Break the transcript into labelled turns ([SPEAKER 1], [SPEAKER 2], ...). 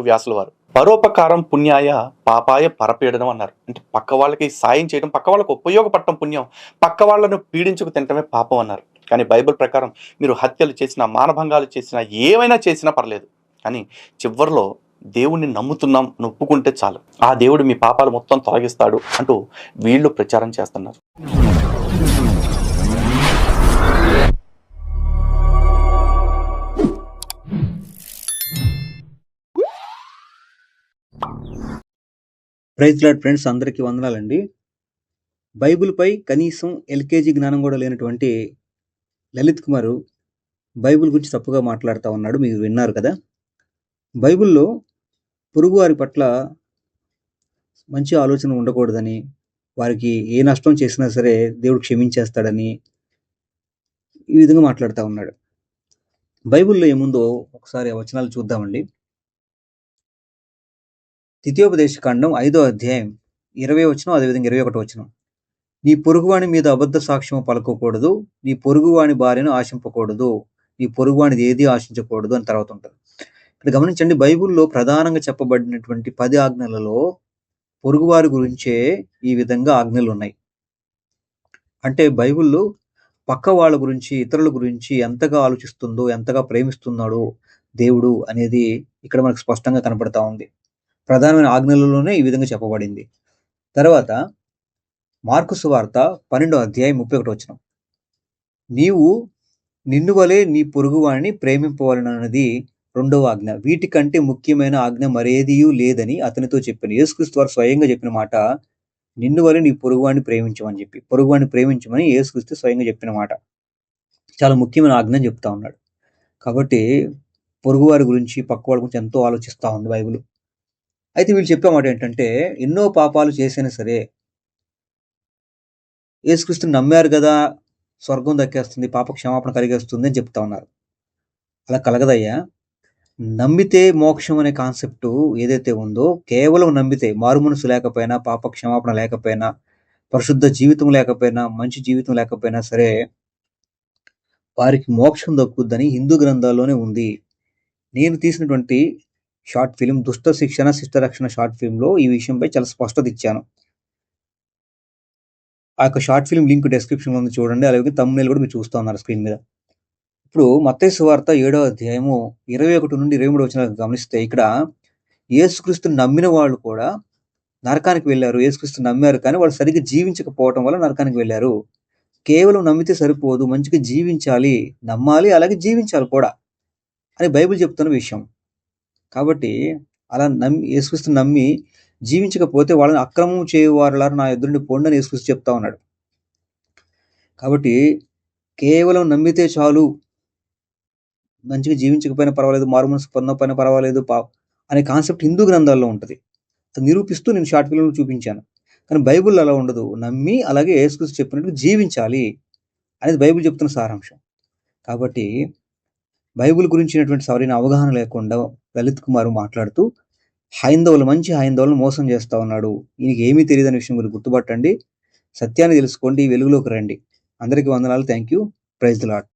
[SPEAKER 1] వ్యాసుల వారు. పరోపకారం పుణ్యాయ పాపాయ పరపీడనం అన్నారు. అంటే పక్క వాళ్ళకి సాయం చేయడం పక్క వాళ్ళకి ఉపయోగపడటం పుణ్యం పక్క వాళ్ళను పీడించుకు తినటమే పాపం అన్నారు. కానీ బైబిల్ ప్రకారం మీరు హత్యలు చేసినా మానభంగాలు చేసినా ఏమైనా చేసినా పర్లేదు. కానీ చివరిలో దేవుణ్ణి నమ్ముతున్నాం అని ఒప్పుకుంటే చాలు. ఆ దేవుడు మీ పాపాలు మొత్తం తొలగిస్తాడు అంటూ వీళ్ళు ప్రచారం చేస్తున్నారు.
[SPEAKER 2] ప్రైజ్ లాడ్ ఫ్రెండ్స్ అందరికీ వందనాలండి. బైబిల్పై కనీసం ఎల్కేజీ జ్ఞానం కూడా లేనటువంటి లలిత్ కుమారు బైబిల్ గురించి తప్పుగా మాట్లాడుతూ ఉన్నాడు మీరు విన్నారు కదా. బైబిల్లో పొరుగువారి పట్ల మంచి ఆలోచన ఉండకూడదని వారికి ఏ నష్టం చేసినా సరే దేవుడు క్షమించేస్తాడని ఈ విధంగా మాట్లాడుతూ ఉన్నాడు. బైబిల్లో ఏముందో ఒకసారి ఆ వచనాలు చూద్దామండి. ద్వితీయోపదేశ కాండం ఐదో అధ్యాయం ఇరవై వచనం అదేవిధంగా ఇరవై ఒకటి వచనం. నీ పొరుగువాణి మీద అబద్ధ సాక్ష్యం పలుకోకూడదు నీ పొరుగువాని భార్యను ఆశింపకూడదు నీ పొరుగువాణిది ఏది ఆశించకూడదు అని తర్వాత ఉంటుంది. ఇక్కడ గమనించండి బైబిల్లో ప్రధానంగా చెప్పబడినటువంటి పది ఆజ్ఞలలో పొరుగువారి గురించే ఈ విధంగా ఆజ్ఞలు ఉన్నాయి. అంటే బైబిల్లో పక్క వాళ్ళ గురించి ఇతరుల గురించి ఎంతగా ఆలోచిస్తుందో ఎంతగా ప్రేమిస్తున్నాడో దేవుడు అనేది ఇక్కడ మనకు స్పష్టంగా కనపడతా ఉంది. ప్రధానమైన ఆజ్ఞలలోనే ఈ విధంగా చెప్పబడింది. తర్వాత మార్కు సువార్త పన్నెండో అధ్యాయం ముప్పై ఒకటి వచ్చిన నీవు నిన్ను వలె నీ పొరుగువాడిని ప్రేమింపవలనన్నది రెండవ ఆజ్ఞ. వీటికంటే ముఖ్యమైన ఆజ్ఞ మరేదియూ లేదని అతనితో చెప్పిన యేసుక్రీస్తు వారు స్వయంగా చెప్పిన మాట నిన్ను వలె నీ పొరుగువాడిని ప్రేమించమని చెప్పి. పొరుగువాడిని ప్రేమించమని యేసుక్రీస్తు స్వయంగా చెప్పిన మాట. చాలా ముఖ్యమైన ఆజ్ఞ చెప్తా ఉన్నాడు. కాబట్టి పొరుగువారి గురించి పక్కవాడి గురించి ఎంతో ఆలోచిస్తూ ఉంది బైబిల్. అయితే వీళ్ళు చెప్పే మాట ఏంటంటే ఎన్నో పాపాలు చేసినా సరే యేసుక్రీస్తుని నమ్మారు కదా స్వర్గం దక్కేస్తుంది పాప క్షమాపణ కలిగేస్తుంది అని చెప్తా ఉన్నారు. అలా కలగదయ్యా. నమ్మితే మోక్షం అనే కాన్సెప్ట్ ఏదైతే ఉందో కేవలం నమ్మితే మారు మనసు లేకపోయినా పాప క్షమాపణ లేకపోయినా పరిశుద్ధ జీవితం లేకపోయినా మంచి జీవితం లేకపోయినా సరే వారికి మోక్షం దక్కుద్దని హిందూ గ్రంథాల్లోనే ఉంది. నేను తీసినటువంటి షార్ట్ ఫిల్మ్ దుష్ట శిక్షణ శిష్ట రక్షణ షార్ట్ ఫిల్మ్లో ఈ విషయంపై చాలా స్పష్టత ఇచ్చాను. ఆ యొక్క షార్ట్ ఫిల్మ్ లింక్ డెస్క్రిప్షన్లో ఉంది చూడండి అలాగే తమ్ముళ్ళు కూడా మీరు చూస్తూ ఉన్నారు స్క్రీన్ మీద. ఇప్పుడు మత్తయి సువార్త ఏడో అధ్యాయము ఇరవై ఒకటి నుండి ఇరవై మూడు వచ్చిన గమనిస్తే ఇక్కడ యేసుక్రీస్తు నమ్మిన వాళ్ళు కూడా నరకానికి వెళ్ళారు. యేసుక్రీస్తు నమ్మారు కానీ వాళ్ళు సరిగ్గా జీవించకపోవటం వల్ల నరకానికి వెళ్ళారు. కేవలం నమ్మితే సరిపోదు మంచిగా జీవించాలి నమ్మాలి అలాగే జీవించాలి కూడా అని బైబిల్ చెప్తున్న విషయం. కాబట్టి అలా నమ్మి యేసుక్రీస్తు నమ్మి జీవించకపోతే వాళ్ళని అక్రమం చేయవారులారు నా ఎదురుని పొండని యేసుక్రీస్తు చెప్తా ఉన్నాడు. కాబట్టి కేవలం నమ్మితే చాలు. మంచిగా జీవించకపోయినా పర్వాలేదు మారు పొందకపోయినా పర్వాలేదు పా అనే కాన్సెప్ట్ హిందూ గ్రంథాల్లో ఉంటుంది. అది నిరూపిస్తూ నేను షార్ట్ ఫిల్మ్ చూపించాను. కానీ బైబిల్ అలా ఉండదు. నమ్మి అలాగే యేసుక్రీస్తు చెప్పినట్టు జీవించాలి అనేది బైబిల్ చెప్తున్న సారాంశం. కాబట్టి బైబిల్ గురించినటువంటి సరైన అవగాహన లేకుండా లలిత్ కుమార్ మాట్లాడుతూ హైందవులు మంచి హైందవులను మోసం చేస్తా ఉన్నాడు. ఈయనకి ఏమీ అనే విషయం గురించి గుర్తుపట్టండి. సత్యాన్ని తెలుసుకోండి వెలుగులోకి రండి. అందరికీ వందనాలు. Thank you praise lot